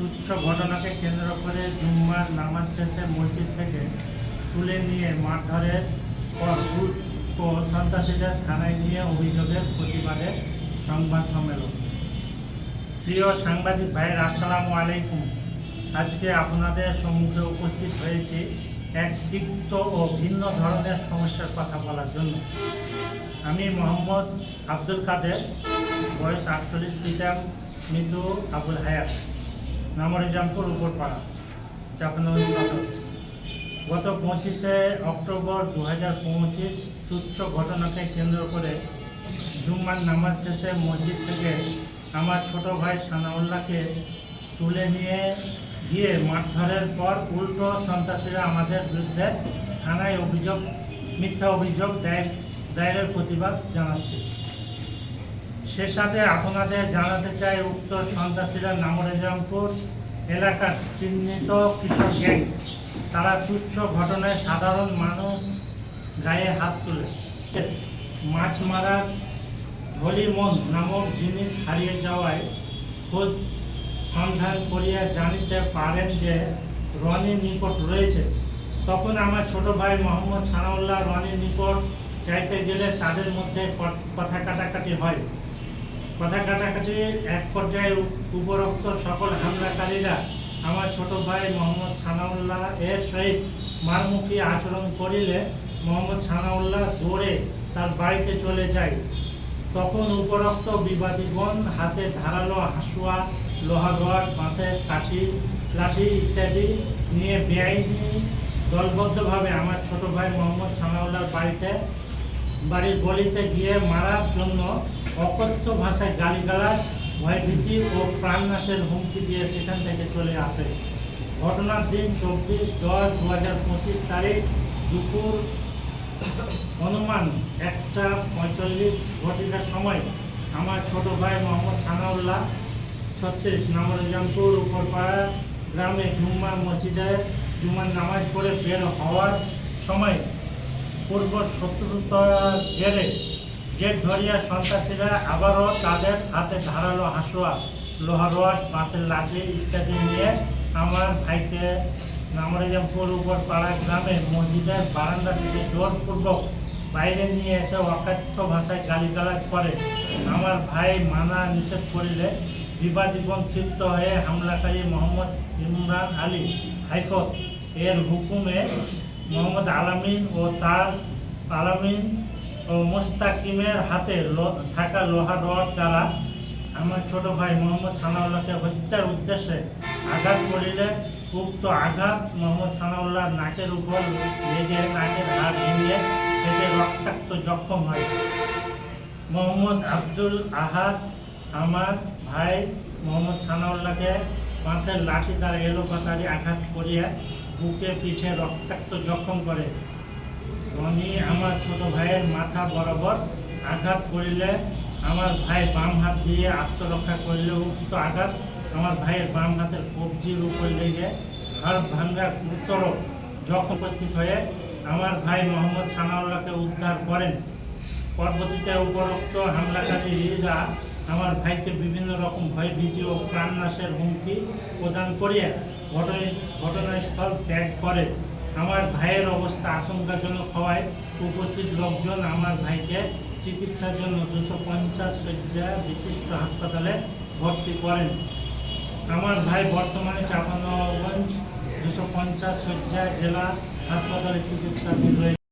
তুচ্ছ ঘটনাকে কেন্দ্র করে জুম্মার নামাজ শেষে মসজিদ থেকে তুলে নিয়ে মারধরের পর ও সন্ত্রাসীদের থানায় নিয়ে অভিযোগের প্রতিবাদে সংবাদ সম্মেলন। প্রিয় সাংবাদিক ভাইয়ের আসসালামু আলাইকুম। আজকে আপনাদের সম্মুখে উপস্থিত হয়েছি এক তিক্ত ও ভিন্ন ধরনের সমস্যার কথা বলার জন্য। আমি মোহাম্মদ আব্দুল কাদের, বয়স আটচল্লিশ, পিতাম মৃদু আবুল হায়াত। নামরিজামপুর উপরপাড়া চাপানগঞ্জ সদর গত পঁচিশে অক্টোবর দু হাজার পঁচিশ তুচ্ছ ঘটনাকে কেন্দ্র করে জুম্মার নামাজ শেষে মসজিদ থেকে আমার ছোট ভাই সানাউল্লাহকে তুলে নিয়ে গিয়ে মারধরের পর উল্টো সন্ত্রাসীরা আমাদের বিরুদ্ধে থানায় অভিযোগ, মিথ্যা অভিযোগ দায়ের দায়েরের প্রতিবাদ জানাচ্ছে। সে সাথে আপনাদের জানাতে চাই উক্ত সন্ত্রাসীরা নামরেজামপুর এলাকার চিহ্নিত কৃষক গ্যাং। তারা তুচ্ছ ঘটনায় সাধারণ মানুষ গায়ে হাত তুলে। মাছ মারার ধলিমন নামক জিনিস হারিয়ে যাওয়ায় খোঁজ সন্ধান করিয়া জানিতে পারেন যে রনির নিকট রয়েছে। তখন আমার ছোট ভাই মোহাম্মদ সানাউল্লাহ রনির নিকট চাইতে গেলে তাদের মধ্যে কথা কাটাকাটি হয়। কথা কাটাকাটির এক পর্যায়ে উপরোক্ত সকল হামলাকারীরা আমার ছোট ভাই মোহাম্মদ সানাউল্লাহ এর সহিত মারমুখী আচরণ করিলে মোহাম্মদ সানাউল্লাহ দৌড়ে তার বাড়িতে চলে যায়। তখন উপরোক্ত বিবাদীগণ হাতে ধারালো হাসুয়া লোহা রড বাঁশের কাঠি, লাঠি ইত্যাদি নিয়ে বেআইনি দলবদ্ধভাবে আমার ছোট ভাই মোহাম্মদ সানাউল্লাহর বাড়িতে বাড়ির গলিতে গিয়ে মারার জন্য অকথ্য ভাষায় গালিগালাজ, ভয়ভীতি ও প্রাণনাশের হুমকি দিয়ে সেখান থেকে চলে আসে। ঘটনার দিন চব্বিশ দশ দু হাজার পঁচিশ তারিখ দুপুর অনুমান একটা পঁয়তাল্লিশ ঘটিকার সময় আমার ছোট ভাই মোহাম্মদ সানাউল্লাহ ছত্রিশ নামরজামপুর উপরপাড়া গ্রামে জুম্মা মসজিদে জুম্মার নামাজ পড়ে বের হওয়ার সময় পূর্ব শত্রুতার জেরে ধরিয়া সন্ত্রাসীরা আবারও তাদের হাতে ধারালো হাসুয়া লোহা রড, বাঁশের লাঠি ইত্যাদি নিয়ে আমার ভাইকে নামরাজামপুর উপর পাড়া গ্রামে মসজিদের বারান্দা থেকে জোরপূর্বক বাইরে নিয়ে এসে অকাথ্য ভাষায় গালিগালাজ করে। আমার ভাই মানা নিষেধ করিলে বিবাদীগণ ক্ষিপ্ত হয়ে হামলাকারী মোহাম্মদ ইমরান আলী হাইকোর্ট এর হুকুমে মোহাম্মদ আলামিন ও তার আলামিন ও মোস্তাকিমের হাতে থাকা লোহা রড দ্বারা আমার ছোট ভাই মোহাম্মদ সানাউল্লাহকে হত্যার উদ্দেশ্যে আঘাত করিলে উক্ত আঘাত মোহাম্মদ সানাউল্লাহ নাকের উপর লেগে নাকের হাত ভেঙে থেকে রক্তাক্ত জখম হয়। মোহাম্মদ আব্দুল আহাদ আমার ভাই মোহাম্মদ সানাউল্লাহকে বাঁশের লাঠি দ্বারা এলোপাতারি আঘাত করিয়া বুকে পিঠে রক্তাক্ত জখম করে। রনি আমার ছোট ভাইয়ের মাথা বরাবর আঘাত করিলে আমার ভাই বাম হাত দিয়ে আত্মরক্ষা করিলে উক্ত আঘাত আমার ভাইয়ের বাম হাতের কবজির উপর লেগে হাড় ভাঙ্গা গুরুতর জখম উপস্থিত হয়ে আমার ভাই মোহাম্মদ সানাউল্লাহকে উদ্ধার করেন। পরবর্তীতে উপরোক্ত হামলাকারীরা আমার ভাইকে বিভিন্ন রকম ভয়, ভীতি ও প্রাণনাশের হুমকি প্রদান করিয়া ঘটনা ঘটনাস্থল ত্যাগ করে। আমার ভাইয়ের অবস্থা আশঙ্কাজনক হওয়ায় উপস্থিত লোকজন আমার ভাইকে চিকিৎসার জন্য দুশো পঞ্চাশ শয্যা বিশিষ্ট হাসপাতালে ভর্তি করেন। আমার ভাই বর্তমানে চাপানগঞ্জ দুশো পঞ্চাশ শয্যা জেলা হাসপাতালে চিকিৎসাধীন রয়েছে।